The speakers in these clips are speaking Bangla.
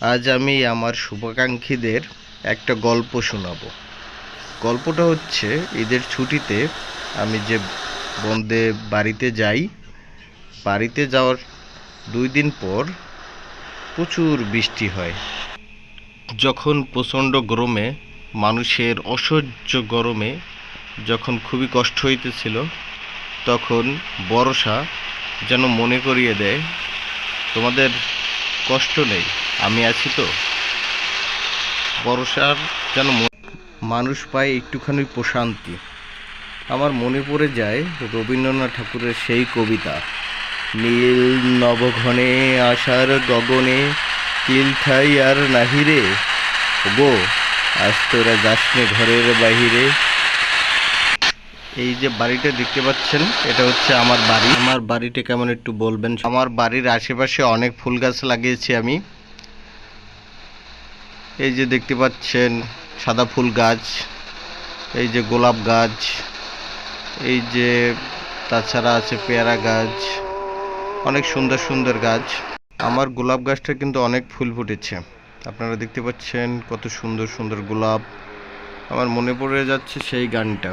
আজ আমি আমার শুভাকাঙ্ক্ষীদের একটা গল্প শোনাবো। গল্পটা হচ্ছে, ঈদের ছুটিতে আমি যে বন্ধে বাড়িতে যাই, বাড়িতে যাওয়ার দুই দিন পর প্রচুর বৃষ্টি হয়। যখন প্রচণ্ড গরমে, মানুষের অসহ্য গরমে যখন খুবই কষ্ট হইতেছিল, তখন বর্ষা যেন মনে করিয়ে দেয়, তোমাদের কষ্ট নেই। আমি আছি তো। বর্ষার যেন মানুষ পায় একটুখানি প্রশান্তি। আমার মনে পড়ে যায় রবীন্দ্রনাথ ঠাকুরের সেই কবিতা। নীল নবঘনে আশার গগনে তিল ঠাই আর নাহিরে গো আজ তোরা যাসনে ঘরের বাহিরে। এই যে বাড়িটা দেখতে পাচ্ছেন, এটা হচ্ছে আমার বাড়ি। আমার বাড়িটা কেমন একটু বলবেন? আমার বাড়ির আশেপাশে অনেক ফুল গাছ লাগিয়েছি আমি। এই যে দেখতে পাচ্ছেন, সাদা ফুল গাছ, এই যে গোলাপ গাছ, এই যে তাছাড়া আছে পেয়ারা গাছ, অনেক সুন্দর সুন্দর গাছ। আমার গোলাপ গাছটা কিন্তু অনেক ফুল ফুটেছে। আপনারা দেখতে পাচ্ছেন কত সুন্দর সুন্দর গোলাপ। আমার মনে পড়ে যাচ্ছে সেই গানটা।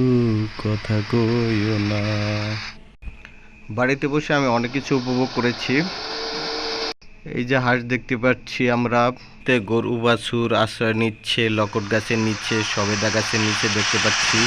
কথা কইও না। বাড়িতে বসে আমি অনেক কিছু উপভোগ করেছি। এই যে হাঁস দেখতে পাচ্ছি আমরা। গরু, বাছুর আশ্রয় নিচ্ছে, লকট গাছের নিচে, সবেদা গাছের নিচে দেখতে পাচ্ছি।